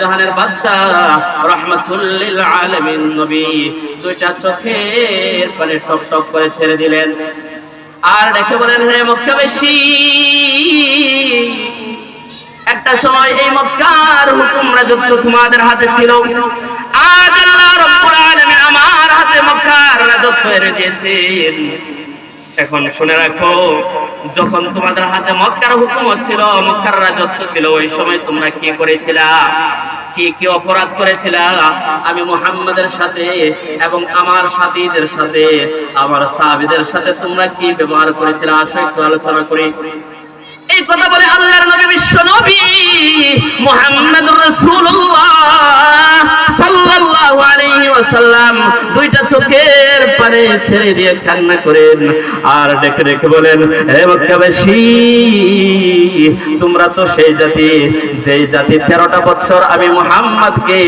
জাহানের বাদশাহ, রহমাতুল্লিল আলামিন নবী দুইটা চোখের পানি টক টক করে ছেড়ে দিলেন। আর ডেকে বলেন, হে মক্কাবাসী একটা সময় এই মক্কার হুকুম রাজত্ব তোমাদের হাতে ছিল। আজ আল্লাহ রাব্বুল আলামিন আমার হাতে মক্কার রাজত্ব এনে দিয়েছেন। এখন শুনে রাখো, যখন তোমাদের হাতে মক্কার হুকুমত ছিল মক্কার রাজত্ব ছিল, ওই সময় তোমরা কি করেছিলা? কি কি অপরাধ করেছিল? আমি মুহাম্মাদের সাথে এবং আমার সাথীদের সাথে, আমার সাহাবীদের সাথে তোমরা কি ব্যবহার করেছিল? আসো একটু আলোচনা করি। এই কথা বলে আল্লাহর নবী বিশ্ব নবী মুহাম্মদুর রাসূলুল্লাহ সাল্লাল্লাহু আলাইহি ওয়াসাল্লাম দুইটা চোখের পানি ছেড়ে দিয়ে কান্না করেন আর বলেন হে মক্কাবাসী তোমরা তো সেই জাতি, যেই জাতি তেরোটা বছর আমি মুহাম্মদকে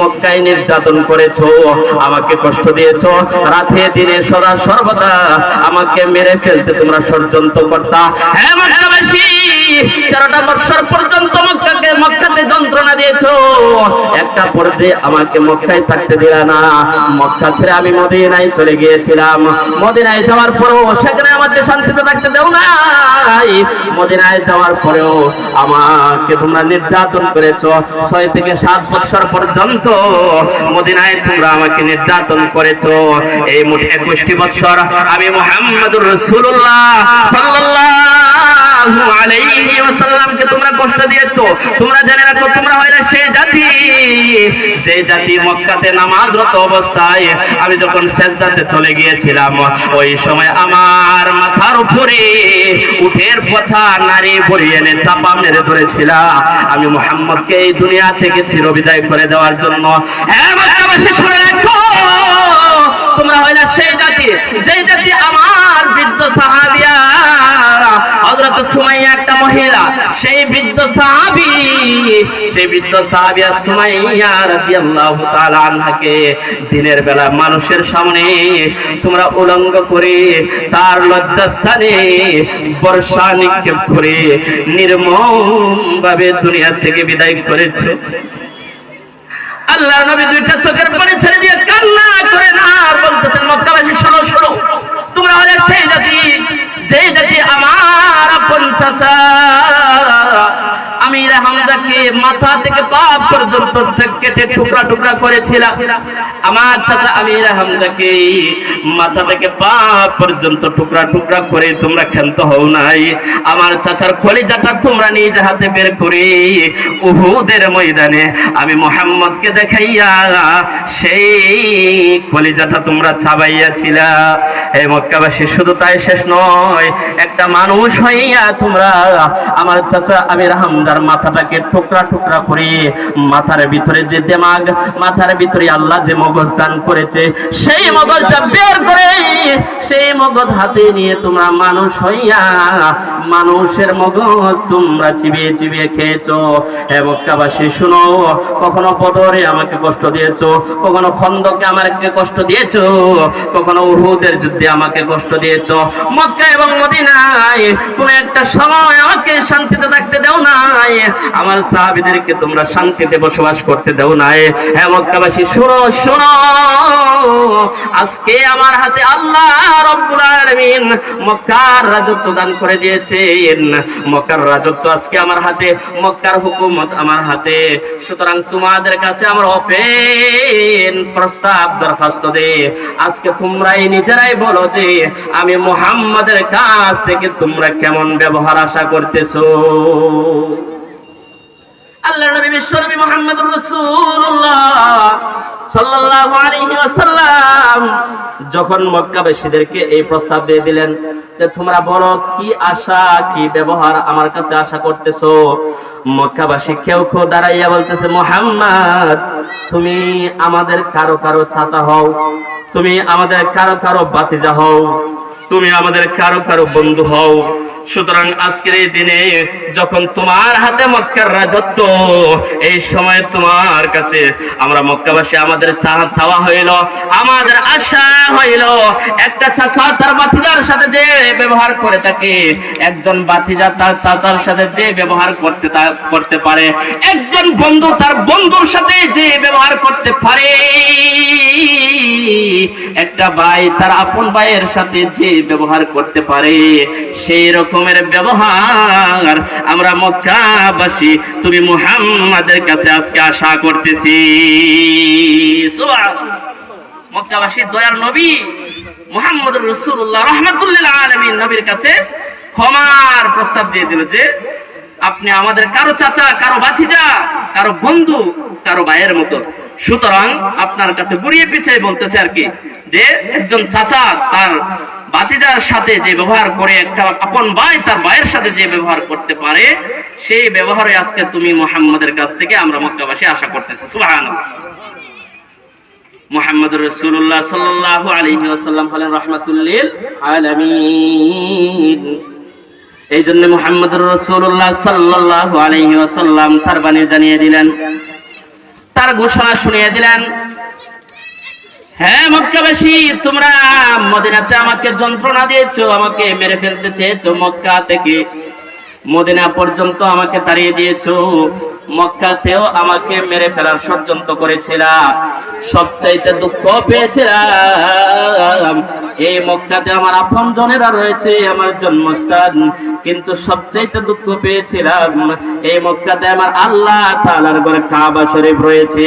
মক্কায় নির্যাতন করেছ, আমাকে কষ্ট দিয়েছ, রাতে দিনে সদা সর্বদা আমাকে মেরে ফেলতে তোমরা ষড়যন্ত্র করতা। হ্যাঁ মক্কাবাসী তেরোটা বছর পর্যন্ত মক্কাকে, মক্কাতে যন্ত্রণা একটা পর্যায়ে আমাকে মক্কায় থাকতে না। মক্কা ছেড়ে আমি মদিনায় চলে গিয়েছিলাম। মদিনায় যাওয়ার পরেও সেখানে আমাকে শান্তিতে থাকতে দেও নাই। মদিনায় যাওয়ার পরেও আমাকে তোমরা নির্যাতন করেছ। ছয় থেকে সাত বছর পর্যন্ত মদিনায় তোমরা আমাকে নির্যাতন করেছ। এই মোট একুশটি বছর আমি মোহাম্মদুর রসুল্লাহ সাল্লাল্লাহু তোমরা হইলে সেই যে আমি যখন সেজদাতে চলে গিয়েছিলাম, ওই সময় আমার মাথার উপরে উঠের পছা নারী বড়িয়ে এনে চাপা মেরে ধরেছিলাম আমি মোহাম্মদকে এই দুনিয়া থেকে চিরবিদায় করে দেওয়ার জন্য। তোমরা হইলা সেই জাতি। যেই জাতি আমার বৃদ্ধ সাহাবিয়া সুমাইয়া একটা মহিলা, সেই বৃদ্ধ সেই বৃদ্ধ সুমাইয়া রাদিয়াল্লাহু তাআলা আনহাকে দিনের বেলা মানুষের সামনে তোমরা উলঙ্গ করে তার লজ্জাস্থানে বর্ষা নিক্ষেপ করে নির্মম ভাবে দুনিয়া থেকে বিদায় করেছে। আল্লাহ নবী দুইটা চোখের পানি ছেড়ে দিয়ে কান্না করে না বলতেছেন, মক্কাবাসী, শোনো শোনো, তোমরা হলে সেই জাতি যেই জাতি আমার আপন আমি হামজাকে মাথা থেকে পা পর্যন্ত কেটে টুকরা টুকরা করেছিলাম। আমার চাচা আমির মাথা থেকে পা পর্যন্ত টুকরা টুকরা করে তোমরা হও নাই। আমার চাচার কলিজাটা তোমরা নিজ হাতে বের করে উহুদের ময়দানে আমি মোহাম্মদকে দেখাইয়া সেই কলিজাটা তোমরা চাবাইয়াছিলা। এই মক্কাবাসী, শুধু তাই শেষ নয়, একটা মানুষ হইয়া তোমরা আমার চাচা আমির হামদার মাথাটাকে টুকরা টুকরা করে মাথার ভিতরে যে দেমাগ, মাথার ভিতরে আল্লাহ যে মগজ দান করেছে, সেই মগজটা বের করে, সেই মগজ হাতে নিয়ে তোমরা মানুষ হইয়া মানুষের মগজ তোমরা চিবিয়ে চিবিয়ে খেয়েছো। হে মক্কাবাসী, শুনো, কখনো বদরে আমাকে কষ্ট দিয়েছ, কখনো খন্দকে আমাকে কষ্ট দিয়েছ, কখনো উহুদের যুদ্ধে আমাকে কষ্ট দিয়েছ। মক্কা এবং মদিনায় কোন একটা সময় আমাকে শান্তিতে থাকতে দেও নাই। আমার সাহাবীদেরকে তোমরা শান্তিতে বসবাস করতে দেও নাই। হ্যাঁ মক্কাবাসী, শুনো শুনো। আজকে আমার হাতে আল্লাহ রব্বুল আলামিন মক্কার রাজত্ব দান করে দিয়েছেন। মক্কার রাজত্ব আজকে আমার হাতে, মক্কার হুকুমত আমার হাতে। সুতরাং তোমাদের কাছে আমার অপেন প্রস্তাব দরখাস্ত দে। আজকে তোমরাই নিজেরাই বলো যে, আমি মুহাম্মাদের কাছ থেকে তোমরা কেমন ব্যবহার আশা করতেছো? আল্লাহ নবী, বিশ্ব মুহাম্মদুর রাসূলুল্লাহ সাল্লাল্লাহু আলাইহি ওয়াসাল্লাম যখন মক্কাবাসীদেরকে এই প্রস্তাব দিয়ে দিলেন যে, তোমরা বলো, কি আশা, কি ব্যবহার আমার কাছে আশা করতেছো? মক্কাবাসী কেউ কেউ দাঁড়াইয়া বলতেছে, মোহাম্মদ, তুমি আমাদের কারও কারও চাচা হও, তুমি আমাদের কারও কারও বাতিজা হও, তুমি আমাদের কারও কারও বন্ধু হও সুতরাং আজকের এই দিনে যখন তোমার হাতে মক্কার রাজত্ব, এই সময় তোমার কাছে আমরা মক্কাবাসী আমাদের চা- চাওয়া হইল, আমাদের আশা হইল, একটা চাচা তার বাতিজার সাথে যে ব্যবহার করে থাকে, একজন বাতিজা তার চাচার সাথে যে ব্যবহার করতে করতে পারে, একজন বন্ধু তার বন্ধুর সাথে যে ব্যবহার করতে পারে, একটা ভাই তার আপন ভাইয়ের সাথে যে ব্যবহার করতে পারে, সেই রকমের ব্যবহার। আমরা মক্কাবাসী, তুমি মুহাম্মাদের কাছে আজকে আশা করতেছি। মক্কাবাসী, দয়ার নবী মুহাম্মদ রসুল্লাহ রহমতুল্লাহ আলমী নবীর কাছে ক্ষমার প্রস্তাব দিয়ে দিল যে, আপনি আমাদের কারও চাচা, কারও বাতিজা কারও বন্ধু, কারও ভাইয়ের মতো। সুতরাং আপনার কাছে বুড়িয়ে পিছিয়ে বলতেছে আর কি যে, একজন চাচা তার বাতিজার সাথে যে ব্যবহার করে একটা আপন ভাই তার ভাইয়ের সাথে যে ব্যবহার করতে পারে, সেই ব্যবহারে আজকে তুমি মোহাম্মদের কাছ থেকে আমরা মক্কাবাসী আশা করতেছি। সুবহানাল্লাহ। মোহাম্মদ রসুল্লাহ সাল্লাহ আলহি ওসাল্লাম হলেন রহমাতুল্লিল আলামিন। এই জন্য মোহাম্মদ রসুল্লাহ সাল্লাহ আলহি ওসাল্লাম তার বাণী জানিয়ে দিলেন, তার ঘোষণা শুনিয়ে দিলেন হ্যাঁ মক্কাবাসী তোমরা মদিনাতে আমাকে যন্ত্রণা দিয়েছ, আমাকে মেরে ফেলতে চেয়েছো মক্কা থেকে। মদিনা পর্যন্ত আমাকে তাড়িয়ে দিয়েছ। মক্কাতেও আমাকে মেরে ফেলার ষড়যন্ত্র করেছিলা। সবচাইতে দুঃখ পেয়েছিলাম, এই মক্কাতে আমার আপন জনেরা রয়েছে, আমার জন্মস্থান। কিন্তু সবচাইতে দুঃখ পেয়েছিলাম, এই মক্কাতে আমার আল্লাহ তাআলার ঘরে কাবা শরীফ রয়েছে।